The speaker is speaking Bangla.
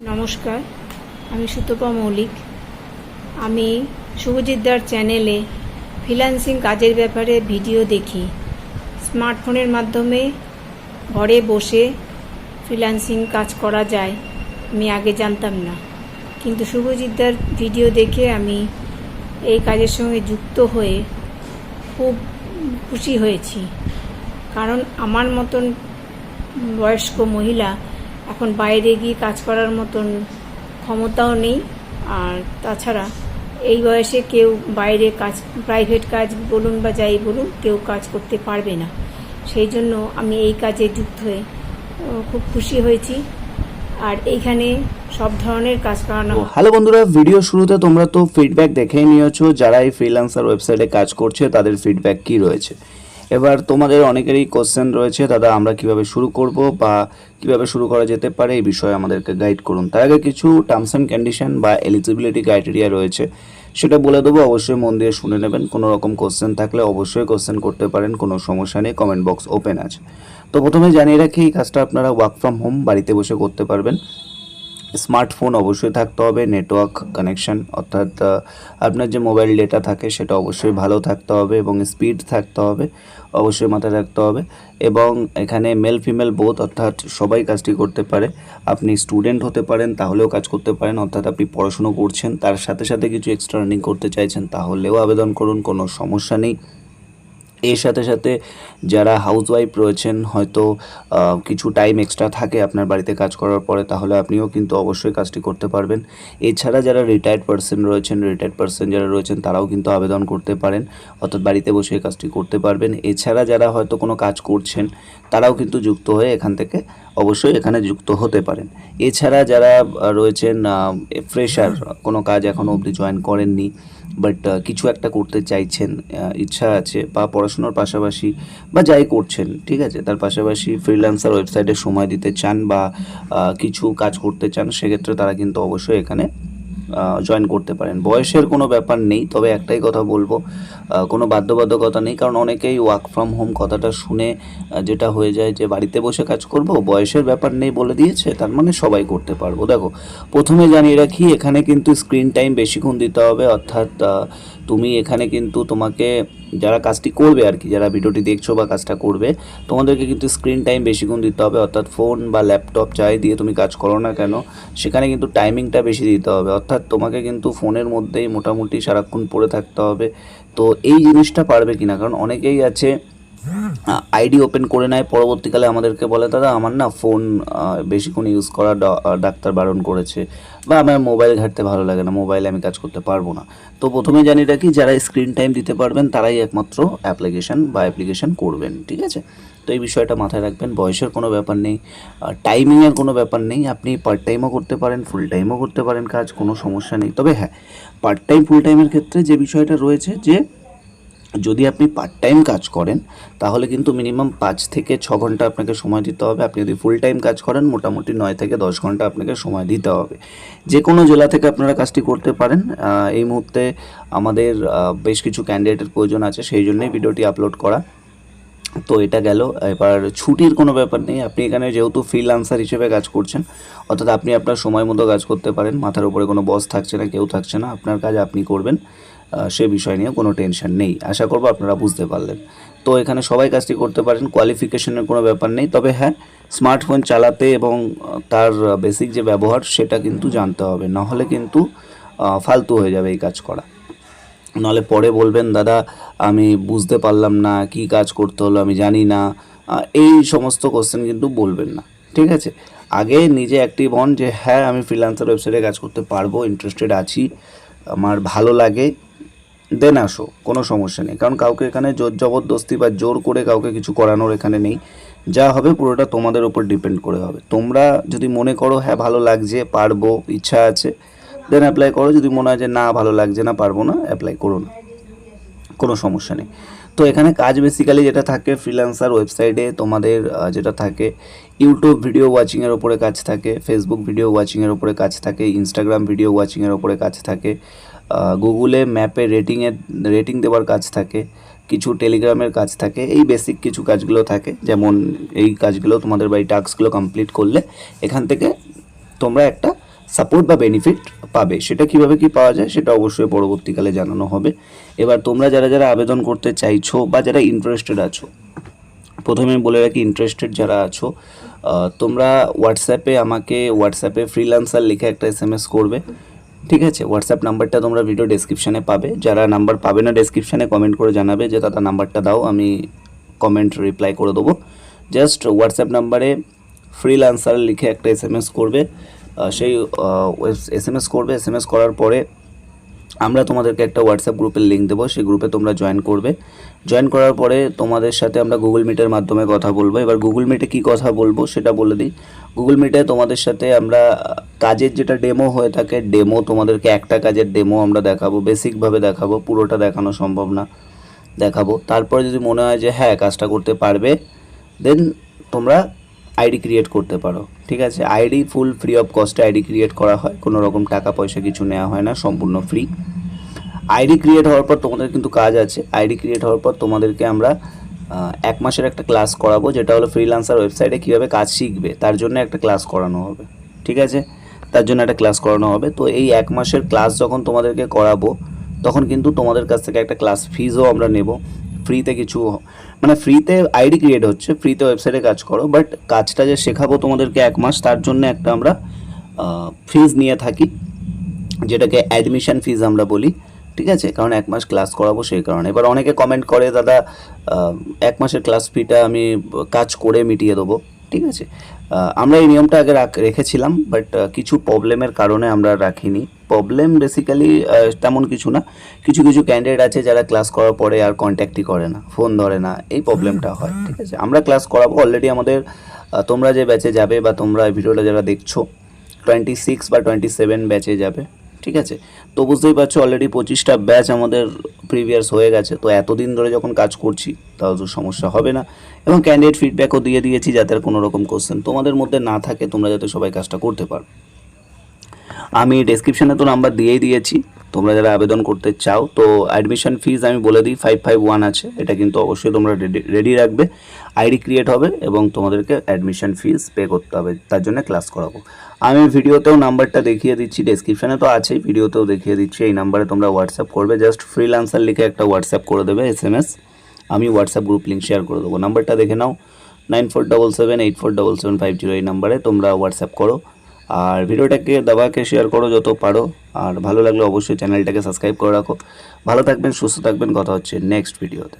নমস্কার, আমি সুতপা মৌলিক। আমি শুভজিৎদার চ্যানেলে ফ্রিল্যান্সিং কাজের ব্যাপারে ভিডিও দেখি। স্মার্টফোনের মাধ্যমে ঘরে বসে ফ্রিল্যান্সিং কাজ করা যায়, আমি আগে জানতাম না। কিন্তু শুভজিৎদার ভিডিও দেখে আমি এই কাজের সঙ্গে যুক্ত হয়ে খুব খুশি হয়েছি। কারণ আমার মতন বয়স্ক মহিলা এখন বাইরে গিয়ে কাজ করার মতন ক্ষমতাও নেই। আর তাছাড়া এই বয়সে কেউ বাইরে কাজ প্রাইভেট কাজ বলুন বা যাই বলুন কেউ কাজ করতে পারবে না। সেই জন্য আমি এই কাজে যুক্ত হয়ে খুব খুশি হয়েছি। আর এইখানে সব ধরনের কাজ করানো হয়। হ্যালো বন্ধুরা, ভিডিও শুরুতে তোমরা তো ফিডব্যাক দেখেই নিয়েছো, যারা এই ফ্রিল্যান্সার ওয়েবসাইটে কাজ করছে, তাদের ফিডব্যাক কি রয়েছে? এবার তোমাদের অনেকেরই কোশ্চেন রয়েছে, দাদা, আমরা কীভাবে শুরু করব বা কীভাবে শুরু করা যেতে পারে এই বিষয়ে আমাদেরকে গাইড করুন। তার আগে কিছু টার্মস অ্যান্ড কন্ডিশন বা এলিজিবিলিটি ক্রাইটেরিয়া রয়েছে, সেটা বলে দেবো। অবশ্যই মন দিয়ে শুনে নেবেন। কোনো রকম কোশ্চেন থাকলে অবশ্যই কোশ্চেন করতে পারেন, কোনো সমস্যা নেই কমেন্ট বক্স ওপেন আছে। তো প্রথমে জানিয়ে রাখি, এই কাজটা আপনারা ওয়ার্ক ফ্রম হোম বাড়িতে বসে করতে পারবেন। স্মার্টফোন অবশ্যই থাকতে হবে, নেটওয়ার্ক কানেকশন, অর্থাৎ আপনার যে মোবাইল ডেটা থাকে সেটা অবশ্যই ভালো থাকতে হবে এবং স্পিড থাকতে হবে, অবশ্যই মাথায় রাখতে হবে এবং এখানে মেল ফিমেল বোথ অর্থাৎ সবাই কাজটি করতে পারে। আপনি স্টুডেন্ট হতে পারেন, তাহলেও কাজ করতে পারেন, অর্থাৎ আপনি পড়াশুনো করছেন, তার সাথে সাথে কিছু এক্সট্রা আর্নিং করতে চাইছেন, তাহলেও আবেদন করুন, কোনো সমস্যা নেই। এর সাথে সাথে যারা হাউসওয়াইফ রয়েছেন, হয়তো কিছু টাইম এক্সট্রা থাকে আপনার বাড়িতে কাজ করার পরে, তাহলে আপনিও কিন্তু অবশ্যই কাজটি করতে পারবেন। এছাড়া যারা রিটায়ার্ড পার্সন রয়েছেন রিটায়ার্ড পার্সন যারা রয়েছেন, তারাও কিন্তু আবেদন করতে পারেন, অর্থাৎ বাড়িতে বসে এই কাজটি করতে পারবেন। এছাড়া যারা হয়তো কোনো কাজ করছেন, তারাও কিন্তু যুক্ত হয়ে এখান থেকে অবশ্যই এখানে যুক্ত হতে পারেন। এছাড়া যারা রয়েছেন ফ্রেশার কোনো কাজ এখনও অবধি জয়েন করেননি বাট কিছু একটা করতে চাইছেন ইচ্ছা আছে বা পড়াশোনার পাশাপাশি বা যাই করছেন, ঠিক আছে? তার পাশাপাশি ফ্রিল্যান্সার ওয়েবসাইটে সময় দিতে চান বা কিছু কাজ করতে চান, সেক্ষেত্রে তারা কিন্তু অবশ্যই এখানে জয়েন করতে পারেন। বয়সের কোনো ব্যাপার নেই, তবে একটাই কথা বলব কোনো বাধ্যবাধকতা নেই, কারণ অনেকেই ওয়ার্ক ফ্রম হোম কথাটা শুনে যেটা হয়ে যায় যে বাড়িতে বসে কাজ করব, বয়সের ব্যাপার নেই বলে দিয়েছে, তার মানে সবাই করতে পারব। দেখো, প্রথমে জানিয়ে রাখি, এখানে কিন্তু স্ক্রিন টাইম বেশিক্ষণ দিতে হবে, অর্থাৎ তুমি এখানে কিন্তু তোমাকে যারা কাজটি করবে আর কি, যারা ভিডিওটি দেখছ বা কাজটা করবে, তোমাদেরকে কিন্তু স্ক্রিন টাইম বেশিক্ষণ দিতে হবে, অর্থাৎ ফোন বা ল্যাপটপ চাই দিয়ে তুমি কাজ করো না কেন, সেখানে কিন্তু টাইমিংটা বেশি দিতে হবে। অর্থাৎ তোমাকে কিন্তু ফোনের মধ্যেই মোটামুটি সারাক্ষণ পড়ে থাকতে হবে। তো এই জিনিসটা পারবে কিনা? কারণ অনেকেই আছে আইডি ওপেন করে নেয়, পরবর্তীকালে আমাদেরকে বলে, দাদা, আমার না ফোন বেশিক্ষণ ইউজ করা ডাক্তার বারণ করেছে বা আমার মোবাইল ঘাটতে ভালো লাগে না মোবাইলে আমি কাজ করতে পারব না। তো প্রথমে জানি রাখি যারা স্ক্রিন টাইম দিতে পারবেন, তারাই একমাত্র অ্যাপ্লিকেশন বা অ্যাপ্লিকেশন করবেন, ঠিক আছে? তো এই বিষয়টা মাথায় রাখবেন, বয়সের কোনো ব্যাপার নেই টাইমিংয়ের কোনো ব্যাপার নেই, আপনি পার্ট টাইমও করতে পারেন ফুল টাইমও করতে পারেন কাজ, কোনো সমস্যা নেই। তবে হ্যাঁ পার্ট টাইম ফুল টাইমের ক্ষেত্রে যে বিষয়টা রয়েছে যে যদি আপনি পার্ট টাইম কাজ করেন, তাহলে কিন্তু মিনিমাম পাঁচ থেকে ছ ঘণ্টা আপনাকে সময় দিতে হবে। আপনি যদি ফুল টাইম কাজ করেন, মোটামুটি নয় থেকে দশ ঘণ্টা আপনাকে সময় দিতে হবে। যে কোনো জেলা থেকে আপনারা কাজটি করতে পারেন। এই মুহূর্তে আমাদের বেশ কিছু ক্যান্ডিডেটের প্রয়োজন আছে, সেই জন্যই ভিডিওটি আপলোড করা। তো এটা গেল। এবার ছুটির কোনো ব্যাপার নেই। আপনি এখানে যেহেতু ফ্রিল্যান্সার হিসেবে কাজ করছেন, অর্থাৎ আপনি আপনার সময় মতো কাজ করতে পারেন। মাথার উপরে কোনো বস থাকছে না, কেউ থাকছে না। আপনার কাজ আপনি করবেন। সে বিষয় নিয়ে কোনো টেনশন নেই। আশা করব আপনারা বুঝতে পারলেন। তো এখানে সবাই কাজটি করতে পারেন কোয়ালিফিকেশনের কোনো ব্যাপার নেই। তবে হ্যাঁ স্মার্টফোন চালাতে এবং তার বেসিক যে ব্যবহার, সেটা কিন্তু জানতে হবে। নাহলে কিন্তু ফালতু হয়ে যাবে এই কাজ করা। নাহলে পরে বলবেন, দাদা, আমি বুঝতে পারলাম না, কি কাজ করতে হলো, আমি জানি না। এই সমস্ত কোশ্চেন কিন্তু বলবেন না। ঠিক আছে? আগে নিজে অ্যাক্টিভ হন যে হ্যাঁ আমি ফ্রিল্যান্সার ওয়েবসাইটে কাজ করতে পারব ইন্টারেস্টেড আছি। আমার ভালো লাগে দেন আসো, কোনো সমস্যা নেই। কারণ কাউকে এখানে জোর জবরদস্তি বা জোর করে কাউকে কিছু করানোর এখানে নেই। যা হবে পুরোটা তোমাদের উপর ডিপেন্ড করে হবে। তোমরা যদি মনে করো হ্যাঁ ভালো লাগছে, পারব, ইচ্ছা আছে দেন অ্যাপ্লাই করো। যদি মনে হয় যে, না, ভালো লাগছে না, পারব না অ্যাপ্লাই করো না। কোনো সমস্যা নেই। তো এখানে কাজ বেসিক্যালি যেটা থাকে ফ্রিল্যান্সার ওয়েবসাইটে তোমাদের যেটা থাকে ইউটিউব ভিডিও ওয়াচিংয়ের ওপরে কাজ থাকে ফেসবুক ভিডিও ওয়াচিংয়ের ওপরে কাজ থাকে ইনস্টাগ্রাম ভিডিও ওয়াচিংয়ের ওপরে কাজ থাকে গুগলে ম্যাপে রেটিংয়ের রেটিং দেওয়ার কাজ থাকে, কিছু টেলিগ্রামের কাজ থাকে, এই বেসিক কিছু কাজগুলো থাকে, যেমন এই কাজগুলো, তোমাদের বা এই টাস্কগুলো কমপ্লিট করলে, এখান থেকে তোমরা একটা সাপোর্ট বা বেনিফিট পাবে। সেটা কীভাবে কি পাওয়া যায়, সেটা অবশ্যই পরবর্তীকালে জানানো হবে। এবার তোমরা যারা যারা আবেদন করতে চাইছো বা যারা ইন্টারেস্টেড আছো, প্রথমে বলে রাখি ইন্টারেস্টেড যারা আছো তোমরা হোয়াটসঅ্যাপে আমাকে হোয়াটসঅ্যাপে ফ্রিল্যান্সার লিখে একটা এস করবে। ঠিক আছে? হোয়াটসঅ্যাপ নাম্বারটা তোমরা ভিডিও ডেসক্রিপশানে পাবে। যারা নাম্বার পাবে না ডেসক্রিপশানে কমেন্ট করে জানাবে যে, দাদা নাম্বারটা দাও, আমি কমেন্ট রিপ্লাই করে দেবো। জাস্ট হোয়াটসঅ্যাপ নাম্বারে ফ্রিলান্সার লিখে একটা এস করবে। সেই এস করবে। এস করার পরে আমরা তোমাদেরকে একটা হোয়াটসঅ্যাপ গ্রুপের লিঙ্ক দেবো, সেই গ্রুপে তোমরা জয়েন করবে। জয়েন করার পরে তোমাদের সাথে আমরা গুগল মিটের মাধ্যমে কথা বলব। এবার গুগল মিটে কী কথা বলব সেটা বলে দিই। গুগল মিটে তোমাদের সাথে আমরা কাজের যেটা ডেমো হয়ে থাকে ডেমো তোমাদেরকে একটা কাজের ডেমো আমরা দেখাবো বেসিকভাবে দেখাবো, পুরোটা দেখানো সম্ভব না, দেখাবো। তারপরে যদি মনে হয় যে হ্যাঁ কাজটা করতে পারবে দেন তোমরা আইডি ক্রিয়েট করতে পারো, ঠিক আছে? আইডি ফুল ফ্রি অফ কস্টে আইডি ক্রিয়েট করা হয়, কোনো রকম টাকা পয়সা কিছু নেওয়া হয় না, সম্পূর্ণ ফ্রি আইডি ক্রিয়েট হওয়ার পর তোমাদের কিন্তু কাজ আছে। আইডি ক্রিয়েট হওয়ার পর তোমাদেরকে আমরা এক মাসের একটা ক্লাস করাবো, যেটা হলো ফ্রিল্যান্সার ওয়েবসাইটে কীভাবে কাজ শিখবে, তার জন্য একটা ক্লাস করানো হবে, ঠিক আছে? তার জন্য একটা ক্লাস করানো হবে। তো এই এক মাসের ক্লাস যখন তোমাদেরকে করাবো, তখন কিন্তু তোমাদের কাছ থেকে একটা ক্লাস ফিজও আমরা নেব। ফ্রিতে কিছু মানে ফ্রিতে আইডি ক্রিয়েট হচ্ছে ফ্রিতে ওয়েবসাইটে কাজ করো বাট কাজটা যে শেখাবো তোমাদেরকে এক মাস, তার জন্য একটা আমরা ফিজ নিয়ে থাকি, যেটাকে অ্যাডমিশন ফিজ আমরা বলি, ঠিক আছে? কারণ এক মাস ক্লাস করাবো সেই কারণে। এবার অনেকে কমেন্ট করে, দাদা এক মাসের ক্লাস ফিটা আমি কাজ করে মিটিয়ে দেবো। ঠিক আছে? আমরা এই নিয়মটা আগে রাখ- রেখেছিলাম বাট কিছু প্রবলেমের কারণে আমরা রাখিনি। প্রবলেম বেসিক্যালি তেমন কিছু না। কিছু কিছু ক্যান্ডিডেট আছে যারা ক্লাস করার পরে আর কন্ট্যাক্টই করে না ফোন ধরে না, এই প্রবলেমটা হয়, ঠিক আছে? আমরা ক্লাস করাবো অলরেডি আমাদের তোমরা যে ব্যাচে যাবে বা তোমরা ভিডিওটা যারা দেখছ টোয়েন্টি সিক্স বা টোয়েন্টি সেভেন ব্যাচে যাবে, ঠিক আছে? তো বুঝতেই পারছ অলরেডি পঁচিশটা ব্যাচ আমাদের প্রিভিয়াস হয়ে গেছে। তো এতদিন ধরে যখন কাজ করছি, তাও তো সমস্যা হবে না। এবং ক্যান্ডিডেট ফিডব্যাকও দিয়ে দিয়েছি যাতে কোনো রকম কোশ্চেন তোমাদের মধ্যে না থাকে, তোমরা যাতে সবাই কাজটা করতে পারো। আমি ডেসক্রিপশনে তো নাম্বার দিয়েই দিয়েছি। তোমরা যারা আবেদন করতে চাও, তো অ্যাডমিশন ফিজ আমি বলে দিই ফাইভ ফাইভ ওয়ান আছে। এটা কিন্তু অবশ্যই তোমরা রেডি রাখবে। আইডি ক্রিয়েট হবে এবং তোমাদেরকে অ্যাডমিশন ফিজ পে করতে হবে। তার জন্য ক্লাস করাবো। আমি ভিডিওতেও নাম্বারটা দেখিয়ে দিচ্ছি ডেসক্রিপশনে তো আছেই, ভিডিওতেও দেখিয়ে দিচ্ছি। এই নাম্বারে তোমরা হোয়াটসঅ্যাপ করবে। জাস্ট ফ্রিল্যান্সার লিখে একটা হোয়াটসঅ্যাপ করে দেবে এস এম এস আমি হোয়াটসঅ্যাপ গ্রুপ লিঙ্ক শেয়ার করে দেবো। নাম্বারটা দেখে নাও nine four double seven eight four double seven five zero এই নাম্বারে তোমরা হোয়াটসঅ্যাপ করো। আর ভিডিওটাকে দাবাকে শেয়ার করো যত পারো। আর ভালো লাগলে অবশ্যই চ্যানেলটাকে সাবস্ক্রাইব করে রাখো। ভালো থাকবেন, সুস্থ থাকবেন, কথা হচ্ছে নেক্সট ভিডিওতে